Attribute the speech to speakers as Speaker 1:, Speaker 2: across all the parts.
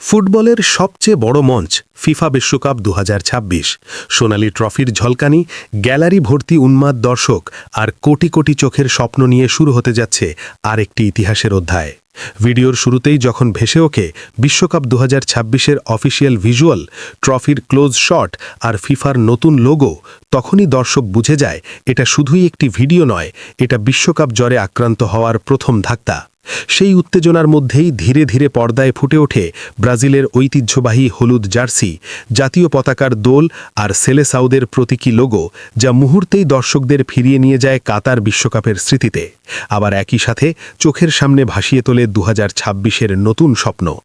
Speaker 1: ফুটবলের সবচেয়ে বড় মঞ্চ ফিফা বিশ্বকাপ দু হাজার ছাব্বিশ। সোনালি ট্রফির ঝলকানি, গ্যালারি ভর্তি উন্মাদ দর্শক আর কোটি কোটি চোখের স্বপ্ন নিয়ে শুরু হতে যাচ্ছে আর একটি ইতিহাসের অধ্যায়। ভিডিওর শুরুতেই যখন ভেসে ওঠে বিশ্বকাপ দু হাজার ছাব্বিশের অফিসিয়াল ভিজুয়াল, ট্রফির ক্লোজ শট আর ফিফার নতুন লোগো, তখনই দর্শক বুঝে যায় এটা শুধুই একটি ভিডিও নয়, এটা বিশ্বকাপ জ্বরে আক্রান্ত হওয়ার প্রথম ধাক্কা। সেই উত্তেজনার মধ্যেই ধীরে ধীরে পর্দায় ফুটে ওঠে ব্রাজিলের ঐতিহ্যবাহী হলুদ জার্সি, জাতীয় পতাকার দোল আর সেলে সাউদের প্রতীকী লোগো, যা মুহূর্তেই দর্শকদের ফিরিয়ে নিয়ে যায় কাতার বিশ্বকাপের স্মৃতিতে। আবার একই সাথে চোখের সামনে ভাসিয়ে তোলে দু হাজার নতুন স্বপ্ন।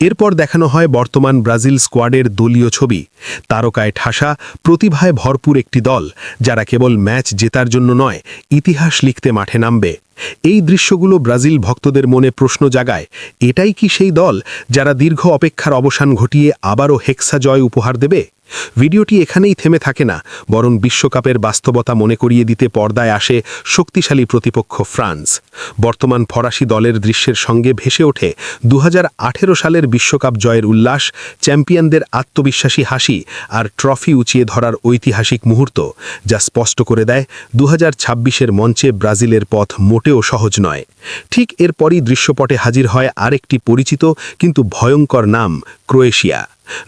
Speaker 1: এরপর দেখানো হয় বর্তমান ব্রাজিল স্কোয়াডের দলীয় ছবি। তারকায় ঠাসা, প্রতিভায় ভরপুর একটি দল, যারা কেবল ম্যাচ জেতার জন্য নয়, ইতিহাস লিখতে মাঠে নামবে। এই দৃশ্যগুলো ব্রাজিল ভক্তদের মনে প্রশ্ন জাগায়, এটাই কি সেই দল, যারা দীর্ঘ অপেক্ষার অবসান ঘটিয়ে আবারও হেক্সা জয় উপহার দেবে? ভিডিওটি এখানেই থেমে থাকে না, বরং বিশ্বকাপের বাস্তবতা মনে করিয়ে দিতে পর্দায় আসে শক্তিশালী প্রতিপক্ষ ফ্রান্স। বর্তমান ফরাসি দলের দৃশ্যের সঙ্গে ভেসে ওঠে দুহাজার আঠেরো সালের বিশ্বকাপ জয়ের উল্লাস, চ্যাম্পিয়নদের আত্মবিশ্বাসী হাসি আর ট্রফি উঁচিয়ে ধরার ঐতিহাসিক মুহূর্ত, যা স্পষ্ট করে দেয় দু হাজার মঞ্চে ব্রাজিলের পথ মোটেও সহজ নয়। ঠিক এরপরই দৃশ্যপটে হাজির হয় আরেকটি পরিচিত কিন্তু ভয়ঙ্কর নাম, ক্রোয়েশিয়া।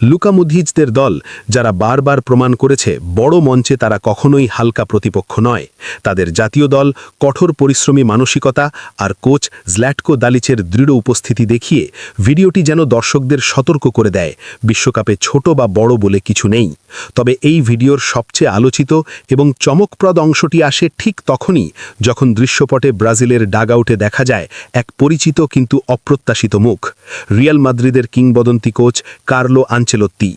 Speaker 1: লুকা মুধিজদের দল, যারা বারবার প্রমাণ করেছে বড় মঞ্চে তারা কখনোই হালকা প্রতিপক্ষ নয়। তাদের জাতীয় দল, কঠোর পরিশ্রমী মানসিকতা আর কোচ জ্ল্যাটকো দালিচের দৃঢ় উপস্থিতি দেখিয়ে ভিডিওটি যেন দর্শকদের সতর্ক করে দেয়। বিশ্বকাপে ছোট বা বড় বলে কিছু নেই। তবে এই ভিডিওর সবচেয়ে আলোচিত এবং চমকপ্রদ অংশটি আসে ঠিক তখনই যখন দৃশ্যপটে ব্রাজিলের ডাগআউটে দেখা যায় এক পরিচিত কিন্তু অপ্রত্যাশিত মুখ। রিয়াল মাদ্রিদের কিংবদন্তি কোচ কার্লো আঞ্চেলত্তি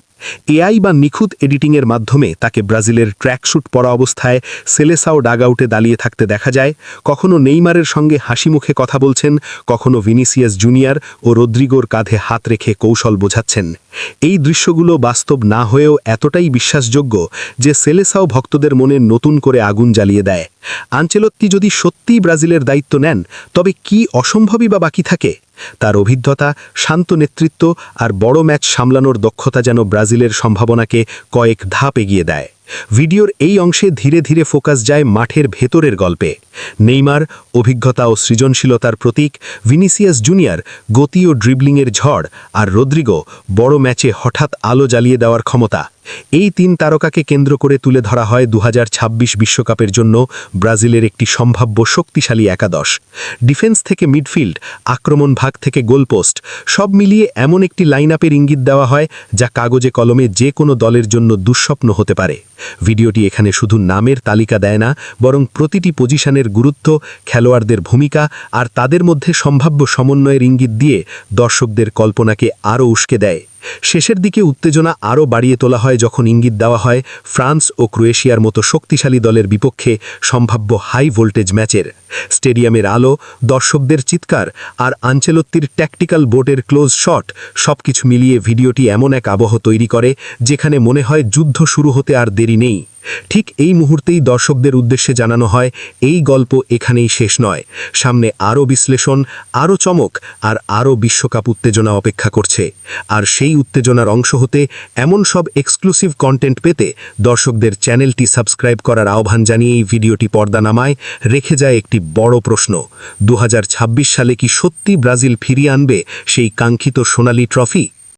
Speaker 1: এআই বা নিখুঁত এডিটিংয়ের মাধ্যমে তাকে ব্রাজিলের ট্র্যাকশ্যুট পরা অবস্থায় সেলেসাও ডাগআউটে দাঁড়িয়ে থাকতে দেখা যায়। কখনো নেইমারের সঙ্গে হাসি মুখে কথা বলছেন, কখনো ভিনিসিয়াস জুনিয়র ও রদ্রিগোর কাঁধে হাত রেখে কৌশল বোঝাচ্ছেন। এই দৃশ্যগুলো বাস্তব না হয়েও এতটাই বিশ্বাসযোগ্য যে সেলেসাও ভক্তদের মনে নতুন করে আগুন জ্বালিয়ে দেয়। আঞ্চেলত্তি যদি সত্যিই ব্রাজিলের দায়িত্ব নেন, তবে কি অসম্ভবই বা বাকি থাকে? তার অভিজ্ঞতা, শান্ত নেতৃত্ব আর বড় ম্যাচ সামলানোর দক্ষতা যেন ব্রাজিলের সম্ভাবনাকে কয়েক ধাপ এগিয়ে দেয়। ভিডিওর এই অংশে ধীরে ধীরে ফোকাস যায় মাঠের ভেতরের গল্পে। নেইমার অভিজ্ঞতা ও সৃজনশীলতার প্রতীক, ভিনিসিয়াস জুনিয়র গতি ও ড্রিবলিংয়ের ঝড় আর রদ্রিগো বড় ম্যাচে হঠাৎ আলো জ্বালিয়ে দেওয়ার ক্ষমতা। এই তিন তারকাকে কেন্দ্র করে তুলে ধরা হয় দু বিশ্বকাপের জন্য ব্রাজিলের একটি সম্ভাব্য শক্তিশালী একাদশ। ডিফেন্স থেকে মিডফিল্ড, আক্রমণ ভাগ থেকে গোলপোস্ট, সব মিলিয়ে এমন একটি লাইন আপের ইঙ্গিত দেওয়া হয় যা কাগজে কলমে যে কোনো দলের জন্য দুঃস্বপ্ন হতে পারে। ভিডিওটি এখানে শুধু নামের তালিকা দেয় না, বরং প্রতিটি পজিশনের গুরুত্ব, খেলোয়াড়দের ভূমিকা আর তাদের মধ্যে সম্ভাব্য সমন্বয়ের ইঙ্গিত দিয়ে দর্শকদের কল্পনাকে আরও উস্কে দেয়। শেষের দিকে উত্তেজনা আরও বাড়িয়ে তোলা হয় যখন ইঙ্গিত দেওয়া হয়, ফ্রান্স ও ক্রোয়েশিয়ার মতো শক্তিশালী দলের বিপক্ষে সম্ভাব্য হাই ভোল্টেজ ম্যাচের স্টেডিয়ামের আলো, দর্শকদের চিৎকার আর আঞ্চেলত্তির ট্যাকটিক্যাল বোর্ডের ক্লোজ শট সবকিছু মিলিয়ে ভিডিওটি এমন এক আবহ তৈরি করে যেখানে মনে হয় যুদ্ধ শুরু হতে আর দেরি নেই। ঠিক এই মুহূর্তেই দর্শকদের উদ্দেশ্যে জানানো হয়, এই গল্প এখানেই শেষ নয়। সামনে আরও বিশ্লেষণ, আরও চমক আর আরও বিশ্বকাপ উত্তেজনা অপেক্ষা করছে। আর সেই উত্তেজনার অংশ হতে এমন সব এক্সক্লুসিভ কন্টেন্ট পেতে দর্শকদের চ্যানেলটি সাবস্ক্রাইব করার আহ্বান জানিয়ে এই ভিডিওটি পর্দা নামায়, রেখে যায় একটি বড় প্রশ্ন। দু হাজার ছাব্বিশ সালে কি সত্যি ব্রাজিল ফিরিয়ে আনবে সেই কাঙ্ক্ষিত সোনালি ট্রফি?